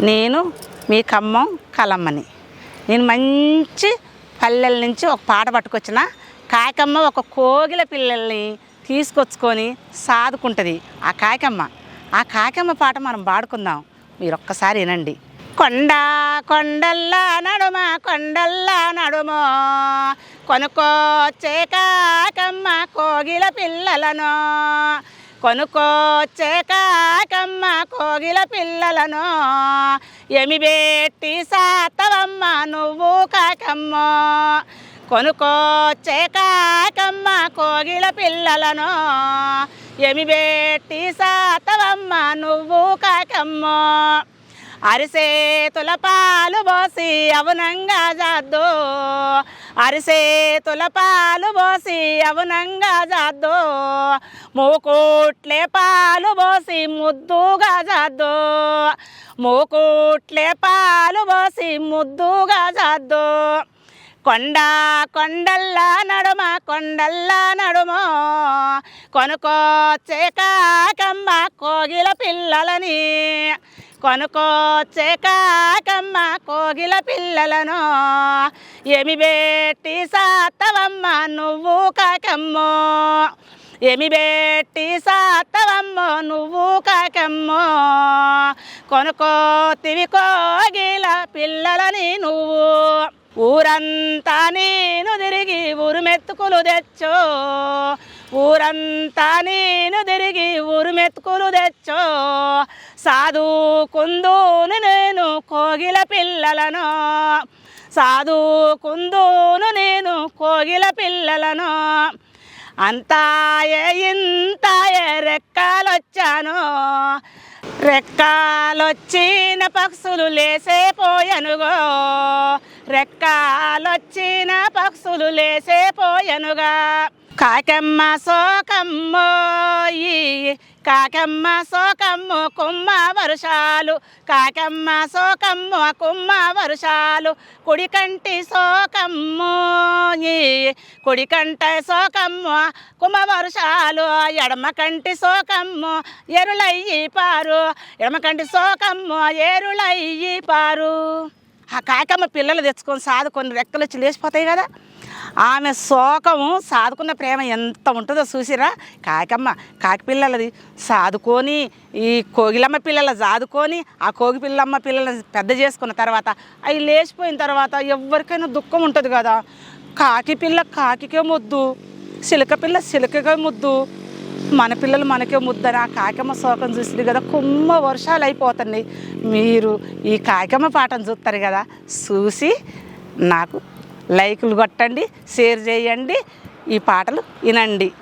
నేను మీ ఖమ్మం కలమ్మని. నేను మంచి పల్లెల నుంచి ఒక పాట పట్టుకొచ్చిన. కాయకమ్మ ఒక కోగిల పిల్లల్ని తీసుకొచ్చుకొని సాదుకుంటుంది ఆ కాయకమ్మ ఆ కాయకమ్మ పాట మనం పాడుకుందాం. మీరు ఒక్కసారి వినండి. కొండ కొండల్లా నడుమ కొండల్లా నడుమో. కొనుక్కోచ్చే కాకమ్మ కోగిల పిల్లలను. కొనుక్కోచ్చే కాకమ్మ కోగిల పిల్లలను ఎమిబెట్టి సాతవమ్మ నువ్వు కాకమ్మ? కొనుక్కోచ్చే కాకమ్మ కోగిల పిల్లలను ఎమిబెట్టి సాతవమ్మ నువ్వు కాకమ్మ? అరిసేతుల పాలు పోసి అవునంగా జాద్దు. అరిసేతుల పాలు పోసి అవునంగా జాద్దు. మూకుట్లే పాలు పోసి ముద్దుగా జాద్దో. మూకుట్లే పాలు పోసి ముద్దుగా జాద్దో. కొండ కొండల్లా నడుమ కొండల్లా నడుమో. కొనుక్కోచ్చే కాకమ్మ కోగిల పిల్లలని. కొనుక్కోచ్చే కాకమ్మ కోగిల పిల్లలను. ఏమి బెట్టి సాత్తవమ్మ నువ్వు కాకమ్మో. ఏమి బెట్టి సాత్తవమ్మో నువ్వు కాకమ్మో. కొనుకోతివి కోగిల పిల్లలని నువ్వు. ఊరంతా నేను తిరిగి ఊరుమెత్తుకులు తెచ్చో. ఊరంతా నేను తిరిగి ఊరుమెత్తుకులు తెచ్చో. సాధుకుందును నేను కోగిల పిల్లలను. సాధుకుందును నేను కోగిల పిల్లలను. అంతాయే ఇంతాయే రెక్కలొచ్చాను. రెక్కాలొచ్చిన పక్షులు లేసేపోయనుగో రెక్కలొచ్చిన రెక్కాలొచ్చిన పక్షులు లేసేపోయనుగా కాకమ్మ సోకమ్మో కాకమ్మ సోకమ్మ కుమ్మ వరుషాలు. కాకమ్మ సోకమ్మ కుమ్మ వరుషాలు. కుడికంటి సోకమ్ము కుడికంట సోకమ్మ కుమ్మ వరుషాలు. ఎడమ కంటి సోకమ్ము ఎరులయ్యి పారు. ఎడమ కంటి సోకమ్ము ఎరులయ్యి పారు. ఆ కాకమ్మ పిల్లలు తెచ్చుకొని సాదుకొని రెక్కలు వచ్చి లేచిపోతాయి కదా. ఆమె శోకము సాదుకున్న ప్రేమ ఎంత ఉంటుందో చూసిరా? కాకమ్మ కాకి పిల్లలది సాదుకొని ఈ కోగిలమ్మ పిల్లల సాదుకొని ఆ కోగి పిల్లమ్మ పిల్లలని పెద్ద చేసుకున్న తర్వాత అవి లేచిపోయిన తర్వాత ఎవరికైనా దుఃఖం ఉంటుంది కదా. కాకి పిల్ల కాకికే ముద్దు చిలక పిల్ల చిలకకే ముద్దు మన పిల్లలు మనకే ముద్దని ఆ కాకమ్మ శోకం చూసింది కదా కుమ్మ వర్షాలు అయిపోతున్నాయి. మీరు ఈ కాకమ్మ పాటను చూస్తారు కదా చూసి నాకు లైకులు కొట్టండి షేర్ చేయండి ఈ పాటలు వినండి.